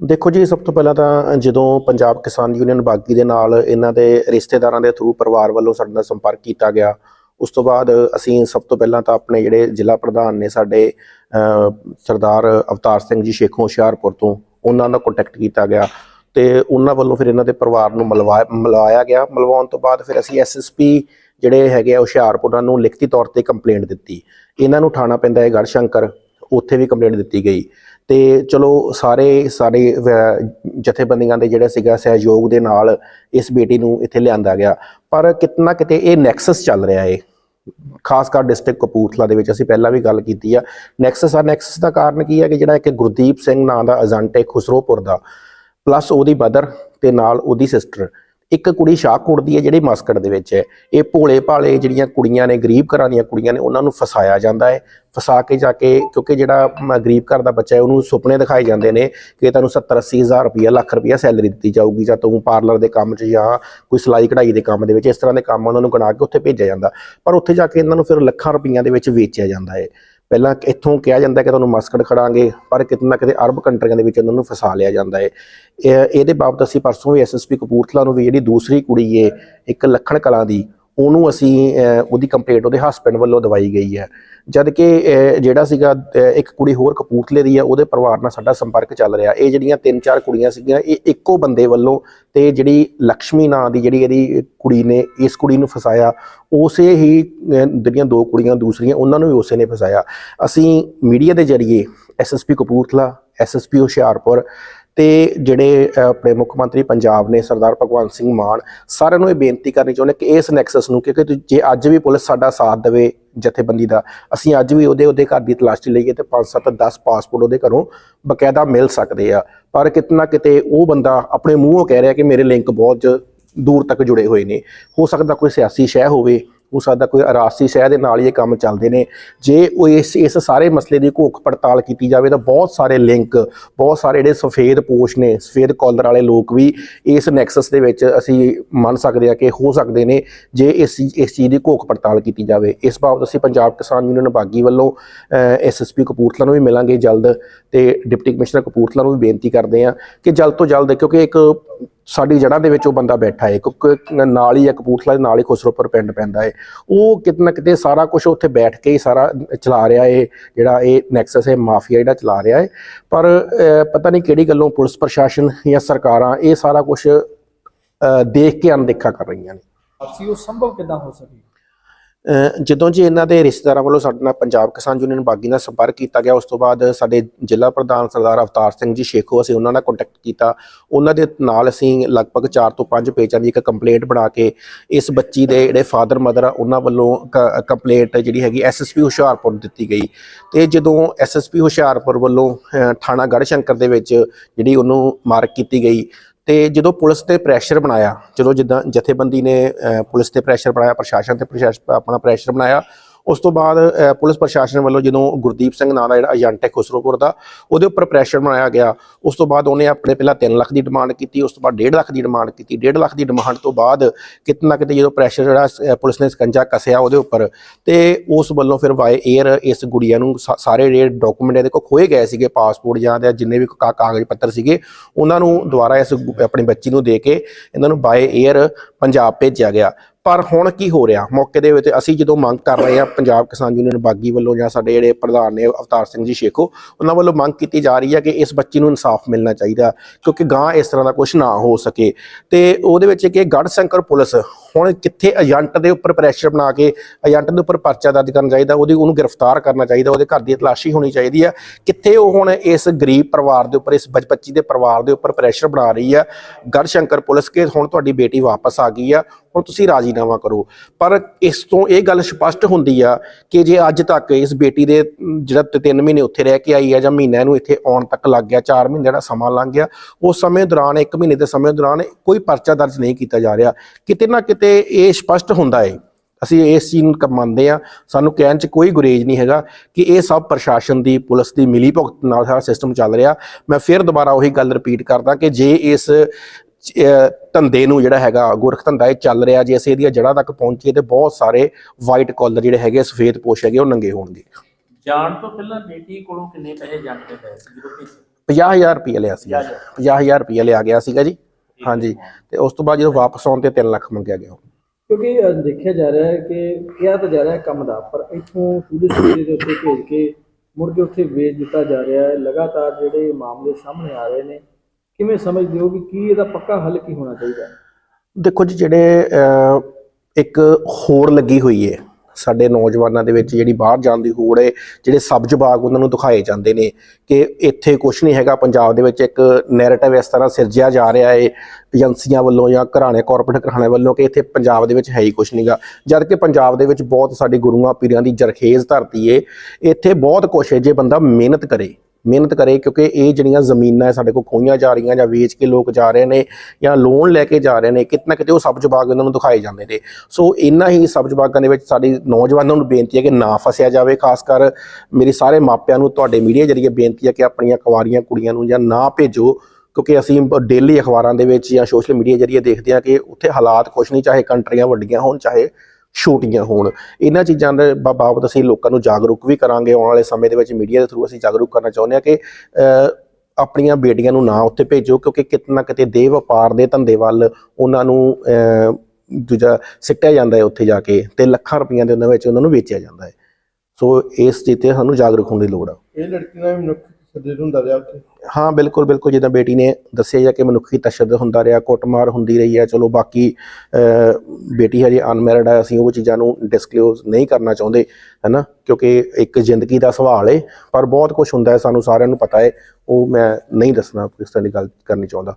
ਦੇਖੋ ਜੀ, ਸਭ ਤੋਂ ਪਹਿਲਾਂ ਤਾਂ ਜਦੋਂ ਪੰਜਾਬ ਕਿਸਾਨ ਯੂਨੀਅਨ ਬਾਗੀ ਦੇ ਨਾਲ ਇਹਨਾਂ ਦੇ ਰਿਸ਼ਤੇਦਾਰਾਂ ਦੇ ਥਰੂ ਪਰਿਵਾਰ ਵੱਲੋਂ ਸਾਡੇ ਨਾਲ ਸੰਪਰਕ ਕੀਤਾ ਗਿਆ, ਉਸ ਤੋਂ ਬਾਅਦ ਅਸੀਂ ਸਭ ਤੋਂ ਪਹਿਲਾਂ ਤਾਂ ਆਪਣੇ ਜਿਹੜੇ ਜ਼ਿਲ੍ਹਾ ਪ੍ਰਧਾਨ ਨੇ ਸਾਡੇ ਸਰਦਾਰ ਅਵਤਾਰ ਸਿੰਘ ਜੀ ਸ਼ੇਖੋਂ ਹੁਸ਼ਿਆਰਪੁਰ ਤੋਂ ਉਹਨਾਂ ਨਾਲ ਕੰਟੈਕਟ ਕੀਤਾ ਗਿਆ ਤੇ ਉਹਨਾਂ ਵੱਲੋਂ ਫਿਰ ਇਹਨਾਂ ਦੇ ਪਰਿਵਾਰ ਨੂੰ ਮਿਲਵਾ, ਮਿਲਵਾਇਆ ਗਿਆ। ਮਿਲਵਾਉਣ ਤੋਂ ਬਾਅਦ ਫਿਰ ਅਸੀਂ ਐਸਐਸਪੀ ਜਿਹੜੇ ਹੈਗੇ ਆ ਹੁਸ਼ਿਆਰਪੁਰ ਉਹਨਾਂ ਨੂੰ ਲਿਖਤੀ ਤੌਰ ਤੇ ਕੰਪਲੇਂਟ ਦਿੱਤੀ। ਇਹਨਾਂ ਨੂੰ ਠਾਣਾ ਪੈਂਦਾ ਹੈ ਗੜਸ਼ੰਕਰ ਉੱਥੇ ਵੀ ਕੰਪਲੇਂਟ ਦਿੱਤੀ ਗਈ। ਤੇ ਚਲੋ ਸਾਰੇ ਸਾਡੇ ਜਥੇਬੰਦੀਆਂ ਦੇ ਜਿਹੜਾ ਸੀਗਾ ਸਹਿਯੋਗ ਦੇ ਨਾਲ ਇਸ ਬੇਟੀ ਨੂੰ ਇੱਥੇ ਲਿਆਂਦਾ ਗਿਆ। ਪਰ ਕਿਤਨਾ ਕਿਤੇ ਇਹ ਨੈਕਸਸ ਚੱਲ ਰਿਹਾ ਏ। ਖਾਸ ਕਰ ਡਿਸਟ੍ਰਿਕਟ ਕਪੂਰਥਲਾ ਦੇ ਵਿੱਚ ਅਸੀਂ ਪਹਿਲਾਂ ਵੀ ਗੱਲ ਕੀਤੀ ਆ। ਨੈਕਸਸ ਆ, ਨੈਕਸਸ ਦਾ ਕਾਰਨ ਕੀ ਹੈ ਕਿ ਜਿਹੜਾ ਇੱਕ ਗੁਰਦੀਪ ਸਿੰਘ ਨਾਂ ਦਾ ਏਜੰਟ ਹੈ ਖੁਸਰੋਪੁਰ ਦਾ, ਪਲੱਸ ਉਹਦੀ ਬਦਰ ਤੇ ਨਾਲ ਉਹਦੀ ਸਿਸਟਰ। ਇੱਕ ਕੁੜੀ ਸ਼ਾਹਕੋਟ ਦੀ ਹੈ ਜਿਹੜੀ ਮਸਕਟ ਦੇ ਵਿੱਚ ਹੈ। ਇਹ ਭੋਲੇ ਭਾਲੇ ਜਿਹੜੀਆਂ ਕੁੜੀਆਂ ਨੇ, ਗਰੀਬ ਘਰਾਂ ਦੀਆਂ ਕੁੜੀਆਂ ਨੇ, ਉਹਨਾਂ ਨੂੰ ਫਸਾਇਆ ਜਾਂਦਾ ਹੈ। ਫਸਾ ਕੇ ਜਾ ਕੇ, ਕਿਉਂਕਿ ਜਿਹੜਾ ਗਰੀਬ ਘਰ ਦਾ ਬੱਚਾ ਹੈ, ਉਹਨੂੰ ਸੁਪਨੇ ਦਿਖਾਏ ਜਾਂਦੇ ਨੇ ਕਿ ਤੁਹਾਨੂੰ 70 80 ਹਜ਼ਾਰ ਰੁਪਇਆ ਲੱਖ ਰੁਪਇਆ ਸੈਲਰੀ ਦਿੱਤੀ ਜਾਊਗੀ ਜਾਂ ਤੂੰ ਪਾਰਲਰ ਦੇ ਕੰਮ 'ਚ ਜਾਂ ਕੋਈ ਸਿਲਾਈ ਕਢਾਈ ਦੇ ਕੰਮ ਦੇ ਵਿੱਚ ਇਸ ਤਰ੍ਹਾਂ ਦੇ ਕੰਮ ਉਹਨਾਂ ਨੂੰ ਗਣਾ ਕੇ ਉੱਥੇ ਭੇਜਿਆ ਜਾਂਦਾ। ਪਰ ਉੱਥੇ ਜਾ ਕੇ ਇਹਨਾਂ ਨੂੰ ਫਿਰ ਲੱਖਾਂ ਰੁਪਈਆਂ ਦੇ ਵਿੱਚ ਵੇਚਿਆ ਜਾਂਦਾ ਹੈ। ਪਹਿਲਾਂ ਇੱਥੋਂ ਕਿਹਾ ਜਾਂਦਾ ਕਿ ਤੁਹਾਨੂੰ ਮਸਕਟ ਖੜਾਂਗੇ, ਪਰ ਕਿਤੇ ਨਾ ਕਿਤੇ ਅਰਬ ਕੰਟਰੀਆਂ ਦੇ ਵਿੱਚ ਉਹਨਾਂ ਨੂੰ ਫਸਾ ਲਿਆ ਜਾਂਦਾ ਹੈ ਇਹਦੇ ਬਾਬਤ ਅਸੀਂ ਪਰਸੋਂ ਵੀ ਐਸਐਸਪੀ ਕਪੂਰਥਲਾ ਨੂੰ ਵੀ ਜਿਹੜੀ ਦੂਸਰੀ ਕੁੜੀ ਏ, ਇੱਕ ਲੱਖਣ ਕਲਾਂ ਦੀ ਉਹਨੂੰ ਅਸੀਂ ਉਹਦੀ ਕੰਪਲੇਂਟ ਉਹਦੇ ਹਸਬੰਡ ਵੱਲੋਂ ਦਵਾਈ ਗਈ ਹੈ। ਜਦ ਕਿ ਜਿਹੜਾ ਸੀਗਾ ਇੱਕ ਕੁੜੀ ਹੋਰ ਕਪੂਰਥਲੇ ਦੀ ਹੈ, ਉਹਦੇ ਪਰਿਵਾਰ ਨਾਲ ਸਾਡਾ ਸੰਪਰਕ ਚੱਲ ਰਿਹਾ। ਇਹ ਜਿਹੜੀਆਂ ਤਿੰਨ ਚਾਰ ਕੁੜੀਆਂ ਸੀਗੀਆਂ, ਇਹ ਇੱਕੋ ਬੰਦੇ ਵੱਲੋਂ ਤੇ ਜਿਹੜੀ ਲక్ష్ਮੀ ਨਾਂ ਦੀ ਜਿਹੜੀ ਇਹਦੀ ਕੁੜੀ ਨੇ, ਇਸ ਕੁੜੀ ਨੂੰ ਫਸਾਇਆ, ਉਸੇ ਹੀ ਜਿਹੜੀਆਂ ਦੋ ਕੁੜੀਆਂ ਦੂਸਰੀਆਂ, ਉਹਨਾਂ ਨੂੰ ਵੀ ਉਸੇ ਨੇ ਫਸਾਇਆ। ਅਸੀਂ ਮੀਡੀਆ ਦੇ ਜ਼ਰੀਏ ਐਸਐਸਪੀ ਕਪੂਰਥਲਾ ਐਸਐਸਪੀ ਹੁਸ਼ਿਆਰਪੁਰ ਤੇ ਜਿਹੜੇ ਆਪਣੇ ਮੁੱਖ ਮੰਤਰੀ ਪੰਜਾਬ ਨੇ ਸਰਦਾਰ ਭਗਵੰਤ ਸਿੰਘ ਮਾਨ, ਸਾਰਿਆਂ ਨੂੰ ਇਹ ਬੇਨਤੀ ਕਰਨੀ ਚਾਹੁੰਦੇ ਕਿ ਇਸ ਨੈਕਸਸ ਨੂੰ, ਕਿਉਂਕਿ ਜੇ ਅੱਜ ਵੀ ਪੁਲਿਸ ਸਾਡਾ ਸਾਥ ਦੇਵੇ ਜਥੇਬੰਦੀ ਦਾ, ਅਸੀਂ ਅੱਜ ਵੀ ਉਹਦੇ ਉਹਦੇ ਘਰ ਦੀ ਤਲਾਸ਼ੀ ਲਈਏ ਤੇ 5 7 10 ਪਾਸਪੋਰਟ ਉਹਦੇ ਘਰੋਂ ਬਕਾਇਦਾ ਮਿਲ ਸਕਦੇ ਆ। ਪਰ ਕਿਤਨਾ ਕਿਤੇ ਉਹ ਬੰਦਾ ਆਪਣੇ ਮੂੰਹੋਂ ਕਹਿ ਰਿਹਾ ਕਿ ਮੇਰੇ ਲਿੰਕ ਬਹੁਤ ਦੂਰ ਤੱਕ ਜੁੜੇ ਹੋਏ ਨੇ। ਹੋ ਸਕਦਾ ਕੋਈ ਸਿਆਸੀ ਸ਼ਹਿ ਹੋਵੇ ਹੋ ਸਕਦਾ ਕੋਈ ਰਾਜਸੀ ਸ਼ਹਿ ਦੇ ਨਾਲ ਹੀ ਇਹ ਕੰਮ ਚੱਲਦੇ ਨੇ। ਜੇ ਉਹ ਇਸ ਇਸ ਸਾਰੇ ਮਸਲੇ ਦੀ ਘੋਖ ਪੜਤਾਲ ਕੀਤੀ ਜਾਵੇ ਤਾਂ ਬਹੁਤ ਸਾਰੇ ਲਿੰਕ ਬਹੁਤ ਸਾਰੇ ਜਿਹੜੇ ਸਫੇਦ ਪੋਸ਼ ਨੇ, ਸਫੇਦ ਕਾਲਰ ਵਾਲੇ ਲੋਕ ਵੀ ਇਸ ਨੈਕਸਸ ਦੇ ਵਿੱਚ ਅਸੀਂ ਮੰਨ ਸਕਦੇ ਆ ਕਿ ਹੋ ਸਕਦੇ ਨੇ ਜੇ ਇਸ ਇਸ ਚੀਜ਼ ਦੀ ਘੋਖ ਪੜਤਾਲ ਕੀਤੀ ਜਾਵੇ। ਇਸ ਬਾਬਤ ਅਸੀਂ ਪੰਜਾਬ ਕਿਸਾਨ ਯੂਨੀਅਨ ਬਾਗੀ ਵੱਲੋਂ ਐਸਐਸਪੀ ਕਪੂਰਥਲਾ ਨੂੰ ਵੀ ਮਿਲਾਂਗੇ ਜਲਦ ਤੇ ਡਿਪਟੀ ਕਮਿਸ਼ਨਰ ਕਪੂਰਥਲਾ ਨੂੰ ਵੀ ਬੇਨਤੀ ਕਰਦੇ ਆ ਕਿ ਜਲਦ ਤੋਂ ਜਲਦ, ਕਿਉਂਕਿ ਇੱਕ ਸਾਡੀ ਜੜ੍ਹਾਂ ਦੇ ਵਿੱਚ ਉਹ ਬੰਦਾ ਬੈਠਾ ਹੈ ਕਿਉਂਕਿ ਨਾਲ ਹੀ ਕਪੂਰਥਲਾ ਦੇ ਨਾਲ ਹੀ ਖੁਸਰੋਪੁਰ ਪਿੰਡ ਪੈਂਦਾ ਹੈ ਉਹ ਕਿਤੇ ਨਾ ਕਿਤੇ ਸਾਰਾ ਕੁਝ ਉੱਥੇ ਬੈਠ ਕੇ ਹੀ ਸਾਰਾ ਚਲਾ ਰਿਹਾ ਹੈ ਜਿਹੜਾ ਇਹ ਨੈਕਸਸ ਹੈ ਮਾਫੀਆ ਜਿਹੜਾ ਚਲਾ ਰਿਹਾ ਹੈ ਪਰ ਅਹ, ਪਤਾ ਨਹੀਂ ਕਿਹੜੀ ਗੱਲੋਂ ਪੁਲਿਸ ਪ੍ਰਸ਼ਾਸਨ ਜਾਂ ਸਰਕਾਰਾਂ ਇਹ ਸਾਰਾ ਕੁਝ ਦੇਖ ਕੇ ਅਣਦੇਖਾ ਕਰ ਰਹੀਆਂ ਨੇ। ਆਪਸੀ ਉਹ ਸੰਭਵ ਕਿਦਾਂ ਹੋ ਸਕੇ? ਜਦੋਂ ਜੀ ਇਹਨਾਂ ਦੇ ਰਿਸ਼ਤੇਦਾਰਾਂ ਵੱਲੋਂ ਸਾਡੇ ਨਾਲ ਪੰਜਾਬ ਕਿਸਾਨ ਯੂਨੀਅਨ ਬਾਗੀ ਨਾਲ ਸੰਪਰਕ ਕੀਤਾ ਗਿਆ ਉਸ ਤੋਂ ਬਾਅਦ ਸਾਡੇ ਜ਼ਿਲ੍ਹਾ ਪ੍ਰਧਾਨ ਸਰਦਾਰ ਅਵਤਾਰ ਸਿੰਘ ਜੀ ਸ਼ੇਖੋ ਅਸੀਂ ਉਹਨਾਂ ਨਾਲ ਕੰਟੈਕਟ ਕੀਤਾ। ਉਹਨਾਂ ਦੇ ਨਾਲ ਅਸੀਂ ਲਗਭਗ 4 ਤੋਂ 5 ਪੇਜਾਂ ਦੀ ਇੱਕ ਕੰਪਲੇਂਟ ਬਣਾ ਕੇ ਇਸ ਬੱਚੀ ਦੇ ਜਿਹੜੇ ਫਾਦਰ ਮਦਰ ਆ ਉਹਨਾਂ ਵੱਲੋਂ ਕੰਪਲੇਂਟ ਜਿਹੜੀ ਹੈਗੀ ਐਸਐਸਪੀ ਹੁਸ਼ਿਆਰਪੁਰ ਨੂੰ ਦਿੱਤੀ ਗਈ। ਤੇ ਜਦੋਂ ਐਸਐਸਪੀ ਹੁਸ਼ਿਆਰਪੁਰ ਵੱਲੋਂ ਅਹ, ਥਾਣਾ ਗੜ੍ਹਸ਼ੰਕਰ ਦੇ ਵਿੱਚ ਜਿਹੜੀ ਉਹਨੂੰ ਮਾਰਕ ਕੀਤੀ ਗਈ ਤੇ ਜਦੋਂ ਪੁਲਿਸ ਤੇ ਪ੍ਰੈਸ਼ਰ ਬਣਾਇਆ, ਜਦੋਂ ਜਿੱਦਾਂ ਜਥੇਬੰਦੀ ਨੇ ਪੁਲਿਸ ਤੇ ਪ੍ਰੈਸ਼ਰ ਬਣਾਇਆ, ਪ੍ਰਸ਼ਾਸਨ ਤੇ ਪ੍ਰਸ਼ਾਸਨ ਆਪਣਾ ਪ੍ਰੈਸ਼ਰ ਬਣਾਇਆ ਉਸ ਤੋਂ ਬਾਅਦ ਪੁਲਿਸ ਪ੍ਰਸ਼ਾਸਨ ਵੱਲੋਂ ਜਦੋਂ ਗੁਰਦੀਪ ਸਿੰਘ ਨਾਂ ਦਾ ਜਿਹੜਾ ਏਜੰਟ ਹੈ ਖੁਸਰੋਪੁਰ ਦਾ, ਉਹਦੇ ਉੱਪਰ ਪ੍ਰੈਸ਼ਰ ਬਣਾਇਆ ਗਿਆ। ਉਸ ਤੋਂ ਬਾਅਦ ਉਹਨੇ ਆਪਣੇ ਪਹਿਲਾਂ 3 ਲੱਖ ਦੀ ਡਿਮਾਂਡ ਕੀਤੀ, ਉਸ ਤੋਂ ਬਾਅਦ 1.5 ਲੱਖ ਦੀ ਡਿਮਾਂਡ ਕੀਤੀ। 1.5 ਲੱਖ ਦੀ ਡਿਮਾਂਡ ਤੋਂ ਬਾਅਦ ਕਿਤੇ ਨਾ ਕਿਤੇ ਜਦੋਂ ਪ੍ਰੈਸ਼ਰ ਜਿਹੜਾ ਪੁਲਿਸ ਨੇ ਸਕੰਜਾ ਕੱਸਿਆ ਉਹਦੇ ਉੱਪਰ, ਤੇ ਉਸ ਵੱਲੋਂ ਫਿਰ ਵਾਏ 에ਅਰ ਇਸ ਗੁੜੀਆ ਨੂੰ ਸਾ- ਸਾਰੇ ਜਿਹੜੇ ਡਾਕੂਮੈਂਟ ਇਹਦੇ ਕੋਲ ਖੋਏ ਗਏ ਸੀਗੇ ਪਾਸਪੋਰਟ ਜਾਂ ਦੇ ਜਿੰਨੇ ਵੀ ਕਾ- ਕਾਗਜ਼ ਪੱਤਰ ਸੀਗੇ, ਉਹਨਾਂ ਨੂੰ ਦੁਬਾਰਾ ਇਸ ਆਪਣੀ ਬੱਚੀ ਨੂੰ ਦੇ ਕੇ ਇਹਨਾਂ ਨੂੰ ਬਾਏ 에ਅਰ ਪੰਜਾਬ ਭੇਜਿਆ ਗਿਆ। ਪਰ ਹੁਣ ਕੀ ਹੋ ਰਿਹਾ? ਮੌਕੇ ਦੇ ਵਿੱਚ ਅਸੀਂ ਜਦੋਂ ਮੰਗ ਕਰ ਰਹੇ ਹਾਂ ਪੰਜਾਬ ਕਿਸਾਨ ਯੂਨੀਅਨ ਬਾਗੀ ਵੱਲੋਂ ਜਾਂ ਸਾਡੇ ਜਿਹੜੇ ਪ੍ਰਧਾਨ ਨੇ ਅਵਤਾਰ ਸਿੰਘ ਜੀ ਸ਼ੇਖੋ, ਉਹਨਾਂ ਵੱਲੋਂ ਮੰਗ ਕੀਤੀ ਜਾ ਰਹੀ ਹੈ ਕਿ ਇਸ ਬੱਚੀ ਨੂੰ ਇਨਸਾਫ ਮਿਲਣਾ ਚਾਹੀਦਾ ਕਿਉਂਕਿ ਗਾਂ ਇਸ ਤਰ੍ਹਾਂ ਦਾ ਕੁਝ ਨਾ ਹੋ ਸਕੇ। ਤੇ ਉਹਦੇ ਵਿੱਚ ਕਿ ਗੜ੍ਹਸ਼ੰਕਰ ਪੁਲਿਸ ਹੁਣ ਕਿੱਥੇ ਏਜੰਟ ਦੇ ਉੱਪਰ ਪ੍ਰੈਸ਼ਰ ਬਣਾ ਕੇ ਏਜੰਟ ਦੇ ਉੱਪਰ ਪਰਚਾ ਦਰਜ ਕਰਨਾ ਚਾਹੀਦਾ, ਉਹਦੀ ਉਹਨੂੰ ਗ੍ਰਿਫਤਾਰ ਕਰਨਾ ਚਾਹੀਦਾ, ਉਹਦੇ ਘਰ ਦੀ ਤਲਾਸ਼ੀ ਹੋਣੀ ਚਾਹੀਦੀ ਹੈ ਕਿੱਥੇ ਉਹ ਹੁਣ ਇਸ ਗਰੀਬ ਪਰਿਵਾਰ ਦੇ ਉੱਪਰ, ਇਸ ਬੱਚ- ਬੱਚੀ ਦੇ ਪਰਿਵਾਰ ਦੇ ਉੱਪਰ ਪ੍ਰੈਸ਼ਰ ਬਣਾ ਰਹੀ ਹੈ ਗੜ੍ਹਸ਼ੰਕਰ ਪੁਲਿਸ ਕੇ ਹੁਣ ਤੁਹਾਡੀ ਬੇਟੀ ਵਾਪਸ ਆ ਗਈ ਆ, ਹੁਣ ਤੁਸੀਂ ਰਾਜੀਨਾਮਾ ਕਰੋ। ਪਰ ਇਸ ਤੋਂ ਇਹ ਗੱਲ ਸਪਸ਼ਟ ਹੁੰਦੀ ਆ ਕਿ ਜੇ ਅੱਜ ਤੱਕ ਇਸ ਬੇਟੀ ਦੇ, ਜਿਹੜਾ 3 ਮਹੀਨੇ ਉੱਥੇ ਰਹਿ ਕੇ ਆਈ ਆ ਜਾਂ ਮਹੀਨਾ ਨੂੰ ਇੱਥੇ ਆਉਣ ਤੱਕ ਲੱਗ ਗਿਆ 4 ਮਹੀਨੇ ਦਾ ਸਮਾਂ ਲੰਘ ਗਿਆ, ਉਸ ਸਮੇਂ ਦੌਰਾਨ 1 ਮਹੀਨੇ ਦੇ ਸਮੇਂ ਦੌਰਾਨ ਕੋਈ ਪਰਚਾ ਦਰਜ ਨਹੀਂ ਕੀਤਾ ਜਾ ਰਿਹਾ। ਕਿਤੇ ਨਾ ਕਿਤੇ ਇਹ ਸਪਸ਼ਟ ਹੁੰਦਾ ਹੈ ਅਸੀਂ ਇਸ ਚੀਜ਼ ਨੂੰ ਮੰਨਦੇ ਆ ਸਾਨੂੰ ਕਹਿਣ 'ਚ ਕੋਈ ਗੁਰੇਜ ਨਹੀਂ ਹੈਗਾ ਕਿ ਇਹ ਸਭ ਪ੍ਰਸ਼ਾਸਨ ਦੀ ਪੁਲਿਸ ਦੀ ਮਿਲੀ ਭੁਗਤ ਨਾਲ ਸਾਰਾ ਸਿਸਟਮ ਚੱਲ ਰਿਹਾ। ਮੈਂ ਫਿਰ ਦੁਬਾਰਾ ਉਹੀ ਗੱਲ ਰਿਪੀਟ ਕਰਦਾ ਕਿ ਜੇ ਇਸ ਧੰਦੇ ਨੂੰ ਜਿਹੜਾ ਹੈਗਾ ਗੁਰਖ ਧੰਦਾ ਇਹ ਚੱਲ ਰਿਹਾ ਜੇ ਅਸੀਂ ਇਹਦੀਆਂ ਜੜ੍ਹਾਂ ਤੱਕ ਪਹੁੰਚੀਏ ਤੇ ਬਹੁਤ ਸਾਰੇ ਵਾਈਟ ਕਾਲਰ ਜਿਹੜੇ ਹੈਗੇ ਸਫੇਦ ਪੋਸ਼ ਹੈਗੇ ਉਹ ਨੰਗੇ ਹੋਣਗੇ। ਜਾਣ ਤੋਂ ਪਹਿਲਾਂ ਬੇਟੀ ਕੋਲੋਂ ਕਿੰਨੇ ਪੈਸੇ ਜੱਟ ਦੇ ਪਏ ਸੀ ਜਦੋਂ ਭੇਜੇ? 50000 ਰੁਪਏ ਲਿਆ ਸੀ। 50000 ਰੁਪਏ ਲਿਆ ਗਿਆ ਸੀਗਾ ਜੀ। ਹਾਂਜੀ ਤੇ ਉਸ ਤੋਂ ਬਾਅਦ ਜਦੋਂ ਵਾਪਸ ਆਉਣ ਤੇ 3 ਲੱਖ ਮੰਗਿਆ ਗਿਆ। ਕਿਉਂਕਿ ਅ, ਦੇਖਿਆ ਜਾ ਰਿਹਾ ਹੈ ਕਿ ਕਿਹਾ ਤਾਂ ਜਾ ਰਿਹਾ ਹੈ ਕੰਮ ਦਾ ਪਰ ਇੱਥੋਂ ਟੂਰਿਸਟ ਵੀਜ਼ੇ ਦੇ ਉੱਤੇ ਭੇਜ ਕੇ ਮੁੜ ਕੇ ਉੱਥੇ ਵੇਚ ਦਿੱਤਾ ਜਾ ਰਿਹਾ ਹੈ। ਲਗਾਤਾਰ ਜਿਹੜੇ ਮਾਮਲੇ ਸਾਹਮਣੇ ਆ ਰਹੇ ਨੇ ਕਿਵੇਂ ਸਮਝਦੇ ਹੋ ਕਿ ਕੀ ਇਹਦਾ ਪੱਕਾ ਹੱਲ ਕੀ ਹੋਣਾ ਚਾਹੀਦਾ? ਹੈ ਦੇਖੋ ਜੀ ਜਿਹੜੇ ਅਹ, ਇੱਕ ਹੋੜ ਲੱਗੀ ਹੋਈ ਹੈ ਸਾਡੇ ਨੌਜਵਾਨਾਂ ਦੇ ਵਿੱਚ ਜਿਹੜੀ ਬਾਹਰ ਜਾਣ ਦੀ ਹੋੜ ਹੈ, ਜਿਹੜੇ ਸਬਜ਼ ਬਾਗ ਉਹਨਾਂ ਨੂੰ ਦਿਖਾਏ ਜਾਂਦੇ ਨੇ ਕਿ ਇੱਥੇ ਕੁਝ ਨਹੀਂ ਹੈਗਾ। ਪੰਜਾਬ ਦੇ ਵਿੱਚ ਇੱਕ ਨੈਰੇਟਿਵ ਇਸ ਤਰ੍ਹਾਂ ਸਿਰਜਿਆ ਜਾ ਰਿਹਾ ਹੈ ਏਜੰਸੀਆਂ ਵੱਲੋਂ ਜਾਂ ਘਰਾਣੇ ਕਾਰਪੋਰੇਟ ਘਰਾਣੇ ਵੱਲੋਂ ਕਿ ਇੱਥੇ ਪੰਜਾਬ ਦੇ ਵਿੱਚ ਹੈ ਹੀ ਕੁਝ ਨਹੀਂਗਾ। ਜਦ ਕਿ ਪੰਜਾਬ ਦੇ ਵਿੱਚ ਬਹੁਤ ਸਾਡੇ ਗੁਰੂਆਂ, ਪੀਰਾਂ ਦੀ ਜਰਖੇਜ਼ ਧਰਤੀ ਏ, ਇੱਥੇ ਬਹੁਤ ਕੁਝ ਹੈ। ਜੇ ਬੰਦਾ ਮਿਹਨਤ ਕਰੇ ਮਿਹਨਤ ਕਰੇ, ਕਿਉਂਕਿ ਇਹ ਜਿਹੜੀਆਂ ਜ਼ਮੀਨਾਂ ਸਾਡੇ ਕੋਲ ਖੋਈਆਂ ਜਾ ਰਹੀਆਂ ਜਾਂ ਵੇਚ ਕੇ ਲੋਕ ਜਾ ਰਹੇ ਨੇ ਜਾਂ ਲੋਨ ਲੈ ਕੇ ਜਾ ਰਹੇ ਨੇ, ਕਿਤੇ ਨਾ ਕਿਤੇ ਉਹ ਸਬਜ਼ ਬਾਗ ਉਹਨਾਂ ਨੂੰ ਦਿਖਾਏ ਜਾਂਦੇ ਨੇ। ਸੋ ਇੰਨਾ ਹੀ ਸਬਜ਼ ਬਾਗਾਂ ਦੇ ਵਿੱਚ ਸਾਡੀ ਨੌਜਵਾਨਾਂ ਨੂੰ ਬੇਨਤੀ ਹੈ ਕਿ ਨਾ ਫਸਿਆ ਜਾਵੇ, ਖਾਸ ਕਰ ਮੇਰੇ ਸਾਰੇ ਮਾਪਿਆਂ ਨੂੰ, ਤੁਹਾਡੇ ਮੀਡੀਆ ਜਰੀਏ ਬੇਨਤੀ ਹੈ ਕਿ ਆਪਣੀਆਂ ਕੁਆਰੀਆਂ ਕੁੜੀਆਂ ਨੂੰ ਜਾਂ ਨਾ ਭੇਜੋ, ਕਿਉਂਕਿ ਅਸੀਂ ਡੇਲੀ ਅਖਬਾਰਾਂ ਦੇ ਵਿੱਚ ਜਾਂ ਸੋਸ਼ਲ ਮੀਡੀਆ ਜਰੀਏ ਦੇਖਦੇ ਹਾਂ ਕਿ ਉੱਥੇ ਹਾਲਾਤ ਕੁਝ ਨਹੀਂ, ਚਾਹੇ ਕੰਟਰੀਆਂ ਵੱਡੀਆਂ ਹੋਣ, ਚਾਹੇ ਛੋਟੀਆਂ ਹੋਣ। ਇਹਨਾਂ ਚੀਜ਼ਾਂ ਦੇ ਬਾਬਤ ਅਸੀਂ ਲੋਕਾਂ ਨੂੰ ਜਾਗਰੂਕ ਵੀ ਕਰਾਂਗੇ। ਆਉਣ ਵਾਲੇ ਸਮੇਂ ਦੇ ਵਿੱਚ ਮੀਡੀਆ ਦੇ ਥਰੂ ਅਸੀਂ ਜਾਗਰੂਕ ਕਰਨਾ ਚਾਹੁੰਦੇ ਹਾਂ ਕਿ ਆਪਣੀਆਂ ਬੇਟੀਆਂ ਨੂੰ ਨਾ ਉੱਥੇ ਭੇਜੋ, ਕਿਉਂਕਿ ਕਿਤੇ ਨਾ ਕਿਤੇ ਦੇਹ ਵਪਾਰ ਦੇ ਧੰਦੇ ਵੱਲ ਉਹਨਾਂ ਨੂੰ ਦੂਜਾ ਸਿੱਟਿਆ ਜਾਂਦਾ ਹੈ ਉੱਥੇ ਜਾ ਕੇ ਤੇ ਲੱਖਾਂ ਰੁਪਈਆਂ ਦੇ ਉਹਨਾਂ ਵਿੱਚ ਉਹਨਾਂ ਨੂੰ ਵੇਚਿਆ ਜਾਂਦਾ ਹੈ। ਸੋ ਇਸ ਚੀਜ਼ ਤੇ ਸਾਨੂੰ ਜਾਗਰੂਕ ਹੋਣ ਦੀ ਲੋੜ ਆ। ਇਹ ਲੜਕੀ ਦਾ ਮਨੁੱਖ ਸੱਦੇ ਹੁੰਦਾ ਰਿਹਾ ਉੱਥੇ? ਹਾਂ ਬਿਲਕੁਲ ਬਿਲਕੁਲ। ਜਿੱਦਾਂ ਬੇਟੀ ਨੇ ਦੱਸਿਆ ਜਾਂ ਕਿ ਮਨੁੱਖੀ ਤਸ਼ੱਦਦ ਹੁੰਦਾ ਰਿਹਾ ਕੁੱਟਮਾਰ ਹੁੰਦੀ ਰਹੀ ਹੈ। ਚਲੋ ਬਾਕੀ ਬੇਟੀ ਹਜੇ ਅਨਮੈਰਿਡ ਹੈ ਅਸੀਂ ਉਹ ਚੀਜ਼ਾਂ ਨੂੰ ਡਿਸਕਲੋਜ਼ ਨਹੀਂ ਕਰਨਾ ਚਾਹੁੰਦੇ ਹੈਨਾ? ਕਿਉਂਕਿ ਇੱਕ ਜ਼ਿੰਦਗੀ ਦਾ ਸਵਾਲ ਹੈ ਪਰ ਬਹੁਤ ਕੁਝ ਹੁੰਦਾ ਹੈ ਸਾਨੂੰ ਸਾਰਿਆਂ ਨੂੰ ਪਤਾ ਹੈ ਉਹ ਮੈਂ ਨਹੀਂ ਦੱਸਣਾ ਇਸ ਤਰ੍ਹਾਂ ਦੀ ਗੱਲ ਕਰਨੀ ਚਾਹੁੰਦਾ।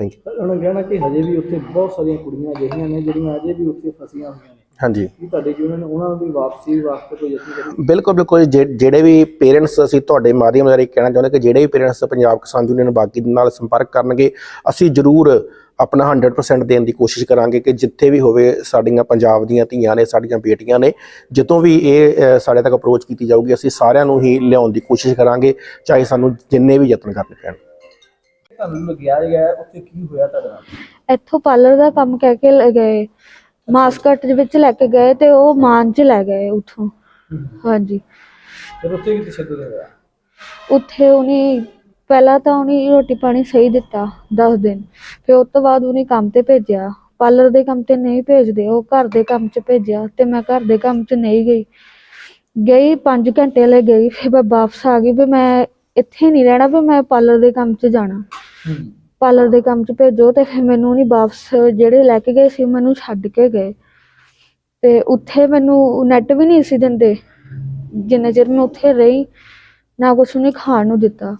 ਥੈਂਕ ਯੂ ਉਹਨਾਂ ਕਹਿਣਾ ਕਿ ਹਜੇ ਵੀ ਉੱਥੇ ਬਹੁਤ ਸਾਰੀਆਂ ਕੁੜੀਆਂ ਅਜਿਹੀਆਂ ਨੇ ਜਿਹੜੀਆਂ ਅਜੇ ਵੀ ਉੱਥੇ ਫਸੀਆਂ ਹੋਈਆਂ ਨੇ। ਹਾਂਜੀ। ਕੀ ਤੁਹਾਡੇ ਜੀਵਨ ਨੇ ਉਹਨਾਂ ਦੀ ਵਾਪਸੀ ਵਾਸਤੇ ਕੋਈ ਯਤਨ ਕਰੀ ਬਿਲਕੁਲ ਬਿਲਕੁਲ। ਜੇ- ਜਿਹੜੇ ਵੀ ਪੇਰੈਂਟਸ ਅਸੀਂ ਤੁਹਾਡੇ ਮਾਧਿਅਮ ਰਾਹੀਂ ਕਹਿਣਾ ਚਾਹੁੰਦੇ ਕਿ ਜਿਹੜੇ ਵੀ ਪੇਰੈਂਟਸ ਪੰਜਾਬ ਕਿਸਾਨ ਯੂਨੀਅਨ ਬਾਕੀ ਦੇ ਨਾਲ ਸੰਪਰਕ ਕਰਨਗੇ ਅਸੀਂ ਜ਼ਰੂਰ ਆਪਣਾ 100% ਦੇਣ ਦੀ ਕੋਸ਼ਿਸ਼ ਕਰਾਂਗੇ ਕਿ ਜਿੱਥੇ ਵੀ ਹੋਵੇ ਸਾਡੀਆਂ ਪੰਜਾਬ ਦੀਆਂ ਧੀਆਂ ਨੇ ਸਾਡੀਆਂ ਬੇਟੀਆਂ ਨੇ ਜਦੋਂ ਵੀ ਇਹ ਅ, ਸਾਡੇ ਤੱਕ ਅਪਰੋਚ ਕੀਤੀ ਜਾਊਗੀ ਅਸੀਂ ਸਾਰਿਆਂ ਨੂੰ ਹੀ ਲਿਆਉਣ ਦੀ ਕੋਸ਼ਿਸ਼ ਕਰਾਂਗੇ ਚਾਹੇ ਸਾਨੂੰ ਜਿੰਨੇ ਵੀ ਯਤਨ ਕਰਨੇ ਪੈਣ। ਤੁਹਾਨੂੰ ਲੱਗਿਆ ਗਿਆ ਉੱਥੇ ਕੀ ਹੋਇਆ ਤੁਹਾਡੇ ਨਾਲ? ਇੱਥੋਂ ਪਾਰਲਰ ਦਾ ਕੰਮ ਕਹਿ ਕੇ ਲੈ ਗਏ ਮਾਸਕਟ ਦੇ ਵਿੱਚ ਲੈ ਕੇ ਗਏ ਤੇ ਉਹ ਮਾਨ ਚ ਲੈ ਗਏ ਉਥੋਂ। ਹਾਂਜੀ। ਫਿਰ ਉੱਥੇ ਕੀ ਤਸ਼ੱਦਦ ਹੋਇਆ ਉੱਥੇ ਉਹਨੇ ਪਹਿਲਾਂ ਤਾਂ ਉਹਨੇ ਰੋਟੀ ਪਾਣੀ ਸਹੀ ਦਿੱਤਾ 10 ਦਿਨ। ਫਿਰ ਉਸ ਤੋਂ ਬਾਅਦ ਉਹਨੇ ਕੰਮ ਤੇ ਭੇਜਿਆ। ਪਾਰਲਰ ਦੇ ਕੰਮ ਤੇ ਨਹੀਂ ਭੇਜਦੇ ਉਹ ਘਰ ਦੇ ਕੰਮ 'ਚ ਭੇਜਿਆ ਤੇ ਮੈਂ ਘਰ ਦੇ ਕੰਮ 'ਚ ਨਹੀਂ ਗਈ। ਗਈ 5 ਘੰਟੇ ਲਈ ਗਈ ਫਿਰ ਮੈਂ ਵਾਪਸ ਆ ਗਈ ਵੀ ਮੈਂ ਇੱਥੇ ਨਹੀਂ ਰਹਿਣਾ ਵੀ ਮੈਂ ਪਾਰਲਰ ਦੇ ਕੰਮ 'ਚ ਜਾਣਾ। ਪਾਰਲਰ ਦੇ ਕੰਮ 'ਚ ਭੇਜੋ ਤੇ ਫਿਰ ਮੈਨੂੰ ਨਹੀਂ ਵਾਪਸ ਜਿਹੜੇ ਲੈ ਕੇ ਗਏ ਸੀ ਮੈਨੂੰ ਛੱਡ ਕੇ ਗਏ। ਤੇ ਉੱਥੇ ਮੈਨੂੰ ਨੈਟ ਵੀ ਨਹੀਂ ਸੀ ਦਿੰਦੇ। ਜਿੰਨੇ ਚਿਰ ਮੈਂ ਉੱਥੇ ਰਹੀ, ਨਾ ਕੁਛ ਉਹਨੇ ਖਾਣ ਨੂੰ ਦਿੱਤਾ।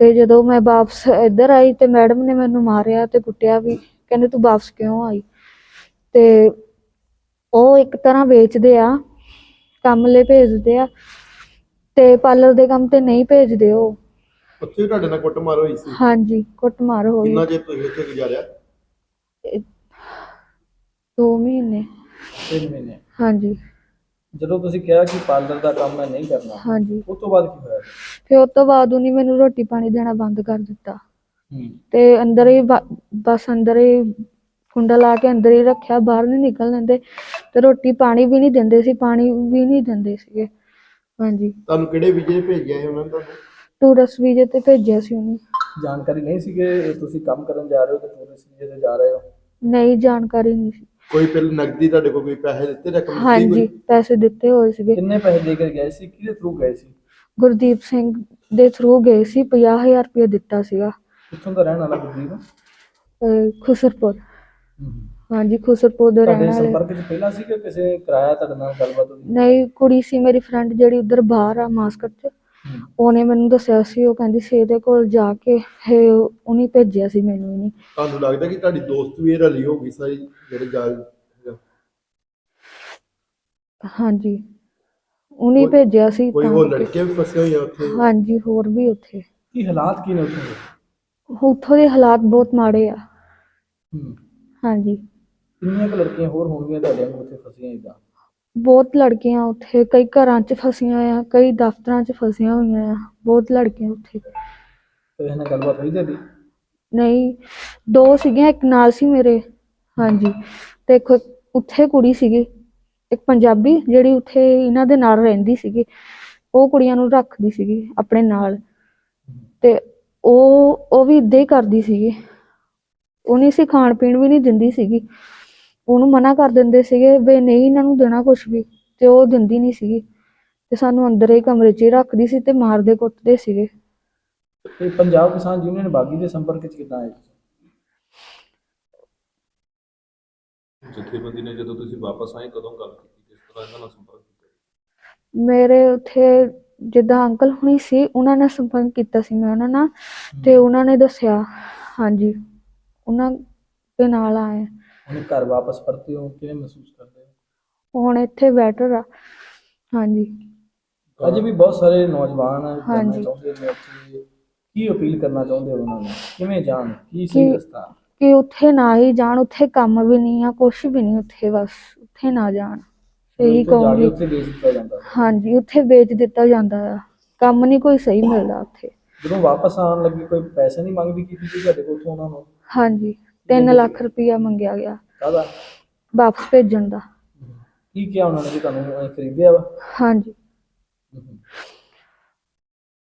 ਤੇ ਜਦੋਂ ਮੈਂ ਵਾਪਸ ਇੱਧਰ ਆਈ ਤੇ ਮੈਡਮ ਨੇ ਮੈਨੂੰ ਮਾਰਿਆ ਤੇ ਕੁੱਟਿਆ ਵੀ, ਕਹਿੰਦੇ ਤੂੰ ਵਾਪਸ ਕਿਉਂ ਆਈ? ਤੇ ਉਹ ਇੱਕ ਤਰ੍ਹਾਂ ਵੇਚਦੇ ਆ, ਕੰਮ ਲਈ ਭੇਜਦੇ ਆ। ਤੇ ਪਾਰਲਰ ਦੇ ਕੰਮ ਤੇ ਨਹੀਂ ਭੇਜਦੇ ਉਹ। ਉੱਥੇ ਵੀ ਤੁਹਾਡੇ ਨਾਲ ਕੁੱਟਮਾਰ ਹੋਈ ਸੀ? ਹਾਂਜੀ ਕੁੱਟਮਾਰ ਹੋਈ। ਕਿੰਨਾ ਚਿਰ ਤੁਸੀਂ ਉੱਥੇ ਗੁਜ਼ਾਰਿਆ? ਦੋ ਮਹੀਨੇ। ਤਿੰਨ ਮਹੀਨੇ। ਹਾਂਜੀ। ਜਦੋਂ ਤੁਸੀਂ ਕਿਹਾ ਕਿ ਪਾਰਲਰ ਦਾ ਕੰਮ ਮੈਂ ਨਹੀਂ ਕਰਨਾ ਹਾਂਜੀ। ਉਸ ਤੋਂ ਬਾਅਦ ਕੀ ਹੋਇਆ? ਫਿਰ ਉਸ ਤੋਂ ਬਾਅਦ ਉਹਨੇ ਮੈਨੂੰ ਰੋਟੀ ਪਾਣੀ ਦੇਣਾ ਬੰਦ ਕਰ ਦਿੱਤਾ। ਹੂੰ। ਤੇ ਅੰਦਰ ਹੀ ਬਸ ਅੰਦਰ ਹੀ ਕੁੰਡਾ ਲਾ ਕੇ ਅੰਦਰ ਹੀ ਰੱਖਿਆ ਬਾਹਰ ਨਹੀਂ ਨਿਕਲ ਦਿੰਦੇ। ਤੇ ਰੋਟੀ ਪਾਣੀ ਵੀ ਨਹੀਂ ਦਿੰਦੇ ਸੀ ਪਾਣੀ ਵੀ ਨਹੀਂ ਦਿੰਦੇ ਸੀਗੇ। ਹਾਂਜੀ। ਤੁਹਾਨੂੰ ਕਿਹੜੇ ਵੀਜ਼ੇ ਭੇਜਿਆ ਸੀ ਉਹਨਾਂ ਨੇ ਤੁਹਾਨੂੰ ਟੂਰਿਸਟ ਵੀਜ਼ੇ ਤੇ ਭੇਜਿਆ ਸੀ ਉਹਨੇ। ਜਾਣਕਾਰੀ ਨਹੀਂ ਸੀ ਕਿ ਤੁਸੀਂ ਕੰਮ ਕਰਨ ਜਾ ਰਹੇ ਹੋ ਕਿ ਟੂਰਿਸਟ ਵੀਜ਼ੇ ਤੇ ਜਾ ਰਹੇ ਹੋ? ਨਹੀਂ ਜਾਣਕਾਰੀ ਨਹੀਂ ਸੀ। ਕੋਈ ਪਹਿਲੇ ਨਗਦੀ ਤੁਹਾਡੇ ਕੋਲ ਕੋਈ ਪੈਸੇ ਦਿੱਤੇ ਰਕਮ ਦਿੱਤੀ ਹਾਂਜੀ? ਪੈਸੇ ਦਿੱਤੇ ਹੋਏ ਸੀਗੇ। ਕਿੰਨੇ ਪੈਸੇ ਦੇ ਕੇ ਗਏ ਸੀ? ਕਿਹਦੇ ਥਰੂ ਗਏ ਸੀ? ਗੁਰਦੀਪ ਸਿੰਘ ਦੇ ਥਰੂ ਗਏ ਸੀ 50000 ਰੁਪਏ ਦਿੱਤਾ ਸੀਗਾ। ਕਿੱਥੋਂ ਦਾ ਰਹਿਣ ਵਾਲਾ ਗੁਰਦੀਪ? ਅਹ ਖੁਸਰਪੁਰ। ਹਾਂਜੀ ਖੁਸਰਪੁਰ ਦੇ ਰਹਿਣ ਤੁਹਾਡੇ ਵਾਲੇ। ਸੰਪਰਕ 'ਚ ਪਹਿਲਾਂ ਸੀ ਕਿ ਕਿਸੇ ਕਰਾਇਆ ਤੁਹਾਡੇ ਨਾਲ ਗੱਲਬਾਤ ਹੋਈ? ਨਹੀਂ ਕੁੜੀ ਸੀ ਮੇਰੀ ਫਰੈਂਡ ਜਿਹੜੀ ਉਧਰ ਬਾਹਰ ਆ ਮਾਸਕਟ 'ਚ। ਉਹਨੇ ਮੈਨੂੰ ਦੱਸਿਆ ਸੀ ਉਹ ਕਹਿੰਦੀ ਸੀ ਇਹਦੇ ਕੋਲ ਜਾ ਕੇ ਇਹ ਉਹਨੇ ਭੇਜਿਆ ਸੀ ਮੈਨੂੰ ਇਹਨੇ ਤੁਹਾਨੂੰ ਲੱਗਦਾ ਕਿ ਤੁਹਾਡੀ ਦੋਸਤ ਵੀ ਇਹ ਰਲੀ ਹੋਗੀ ਸਾਰੀ ਜਿਹੜੇ ਜਾ ਹਾਂਜੀ। ਉਹਨੇ ਕੋਈ- ਭੇਜਿਆ ਸੀ ਕੋਈ ਤਾਂ ਹੋਰ। ਲੜਕੀਆਂ ਵੀ ਫਸੇ ਹੋਈਆਂ ਉੱਥੇ? ਹਾਂਜੀ ਹੋਰ ਵੀ ਉੱਥੇ। ਕੀ ਹਾਲਾਤ ਕੀ ਨੇ ਉੱਥੇ? ਦੇ? ਉੱਥੋਂ ਦੇ ਹਾਲਾਤ ਬਹੁਤ ਮਾੜੇ ਆ। ਹੂੰ। ਹਾਂਜੀ। ਕਿੰਨੀਆਂ ਕੁ ਲੜਕੀਆਂ ਹੋਰ ਹੋਣਗੀਆਂ ਤੁਹਾਡੇ ਵਾਂਗੂ ਉੱਥੇ ਫਸੀਆਂ ਇਦਾਂ ਬਹੁਤ ਲੜਕੀਆਂ ਉੱਥੇ ਕਈ ਘਰਾਂ 'ਚ ਫਸੀਆਂ ਆ ਕਈ ਦਫ਼ਤਰਾਂ 'ਚ ਫਸੀਆਂ ਹੋਈਆਂ ਆ ਬਹੁਤ ਲੜਕੀਆਂ ਉੱਥੇ। ਤੇ ਇਹਨਾਂ ਗੱਲਬਾਤ ਹੋਈ ਤੁਹਾਡੀ? ਨਹੀਂ ਦੋ ਸੀਗੀਆਂ ਇੱਕ ਨਾਲ ਸੀ ਮੇਰੇ ਹਾਂਜੀ। ਤੇ ਇੱਕ ਉੱਥੇ ਕੁੜੀ ਸੀਗੀ ਇੱਕ ਪੰਜਾਬੀ ਜਿਹੜੀ ਉੱਥੇ ਇਹਨਾਂ ਦੇ ਨਾਲ ਰਹਿੰਦੀ ਸੀਗੀ। ਉਹ ਕੁੜੀਆਂ ਨੂੰ ਰੱਖਦੀ ਸੀਗੀ ਆਪਣੇ ਨਾਲ। ਤੇ ਉਹ ਉਹ ਵੀ ਇਦਾਂ ਹੀ ਕਰਦੀ ਸੀਗੀ। ਉਹ ਨਹੀਂ ਸੀ ਖਾਣ ਪੀਣ ਵੀ ਨਹੀਂ ਦਿੰਦੀ ਸੀਗੀ। ਉਹਨੂੰ ਮਨਾ ਕਰ ਦਿੰਦੇ ਸੀਗੇ ਵੀ ਨਹੀਂ ਇਹਨਾਂ ਨੂੰ ਦੇਣਾ ਕੁਝ ਵੀ ਤੇ ਉਹ ਦਿੰਦੀ ਨਹੀਂ ਸੀਗੀ ਤੇ ਸਾਨੂੰ ਅੰਦਰ ਹੀ ਕਮਰੇ 'ਚ ਹੀ ਰੱਖਦੀ ਸੀ ਤੇ ਮਾਰਦੇ ਕੁੱਟਦੇ ਸੀਗੇ। ਤੇ ਪੰਜਾਬ ਕਿਸਾਨ ਯੂਨੀਅਨ ਬਾਗੀ ਦੇ ਸੰਪਰਕ ਵਿੱਚ ਕਿੱਦਾਂ ਆਏ? ਜਥੇਬੰਦੀ ਨੇ ਜਦੋਂ ਤੁਸੀਂ ਵਾਪਸ ਆਏ ਕਦੋਂ ਗੱਲ ਕੀਤੀ? ਕਿਸ ਤਰ੍ਹਾਂ ਇਹਨਾਂ ਨਾਲ ਸੰਪਰਕ ਕੀਤਾ? ਮੇਰੇ ਉੱਥੇ ਜਿੱਦਾਂ ਅੰਕਲ ਹੁਣੀ ਸੀ ਉਹਨਾਂ ਨੇ ਸੰਪਰਕ ਕੀਤਾ ਸੀ ਮੈਂ ਉਹਨਾਂ ਨਾਲ ਤੇ ਉਹਨਾਂ ਨੇ ਦੱਸਿਆ ਹਾਂਜੀ ਉਹਨਾਂ ਦੇ ਨਾਲ ਆਏ। ਹੁਣ ਘਰ ਵਾਪਸ ਪਰਤੇ ਹੋ ਕਿਵੇਂ ਮਹਿਸੂਸ ਕਰਦੇ ਹੋ? ਹੁਣ ਇੱਥੇ ਬੈਟਰ ਆ। ਹਾਂਜੀ। ਅਜੇ ਵੀ ਬਹੁਤ ਸਾਰੇ ਨੌਜਵਾਨ ਜਾਣਾ ਹਾਂਜੀ। ਚਾਹੁੰਦੇ ਨੇ ਉੱਥੇ। ਕੀ ਅਪੀਲ ਕਰਨਾ ਚਾਹੁੰਦੇ ਹੋ ਉਹਨਾਂ ਨੂੰ? ਕਿਵੇਂ ਜਾਣ? ਕੀ ਕੀ- ਸਹੀ ਰਸਤਾ? ਕਿ ਉੱਥੇ ਨਾ ਹੀ ਜਾਣ ਉੱਥੇ ਕੰਮ ਵੀ ਨਹੀਂ ਆ ਕੁਛ ਵੀ ਨਹੀਂ ਉੱਥੇ ਬਸ ਉੱਥੇ ਨਾ ਜਾਣ। ਇਹੀ ਉੱਥੇ ਜਾ ਕੇ ਕਹੂੰਗੀ। ਉੱਥੇ ਵੇਚ ਦਿੱਤਾ ਜਾਂਦਾ। ਹਾਂਜੀ ਉੱਥੇ ਵੇਚ ਦਿੱਤਾ ਜਾਂਦਾ ਆ। ਕੰਮ ਨਹੀਂ ਕੋਈ ਸਹੀ ਮਿਲਦਾ ਉੱਥੇ। ਜਦੋਂ ਵਾਪਸ ਆਉਣ ਲੱਗੇ ਕੋਈ ਪੈਸੇ ਨਹੀਂ ਮੰਗਦੀ ਕੀਤੀ ਤੁਹਾਡੇ ਕੋਲ ਉੱਥੋਂ ਉਹਨਾਂ ਨੂੰ? ਹਾਂਜੀ। 3 ਲੱਖ ਰੁਪਇਆ ਮੰਗਿਆ ਗਿਆ। ਕਾਹਦਾ? ਵਾਪਸ ਭੇਜਣ ਦਾ। ਕੀ ਕਿਹਾ ਉਹਨਾਂ ਨੇ ਕਿ ਤੁਹਾਨੂੰ ਖਰੀਦਿਆ ਵਾ? ਹਾਂਜੀ।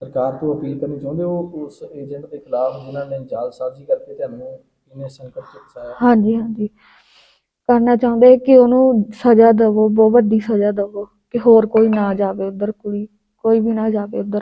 ਸਰਕਾਰ ਤੋਂ ਅਪੀਲ ਕਰਨੀ ਚਾਹੁੰਦੇ ਹੋ ਉਸ ਏਜੰਟ ਦੇ ਖਿਲਾਫ ਜਿਨ੍ਹਾਂ ਨੇ ਜਾਲਸਾਜ਼ੀ ਕਰਕੇ ਤੁਹਾਨੂੰ ਇਹਨੇ ਸੰਕਟ ਚ ਫਸਾਇਆ? ਹਾਂਜੀ ਹਾਂਜੀ। ਕਰਨਾ ਚਾਹੁੰਦੇ ਕਿ ਉਹਨੂੰ ਸਜ਼ਾ ਦਵੋ ਬਹੁਤ ਵੱਡੀ ਸਜ਼ਾ ਦਵੋ ਕਿ ਹੋਰ ਕੋਈ ਨਾ ਜਾਵੇ ਉਧਰ ਕੁੜੀ ਕੋਈ ਵੀ ਨਾ ਜਾਵੇ ਉਧਰ।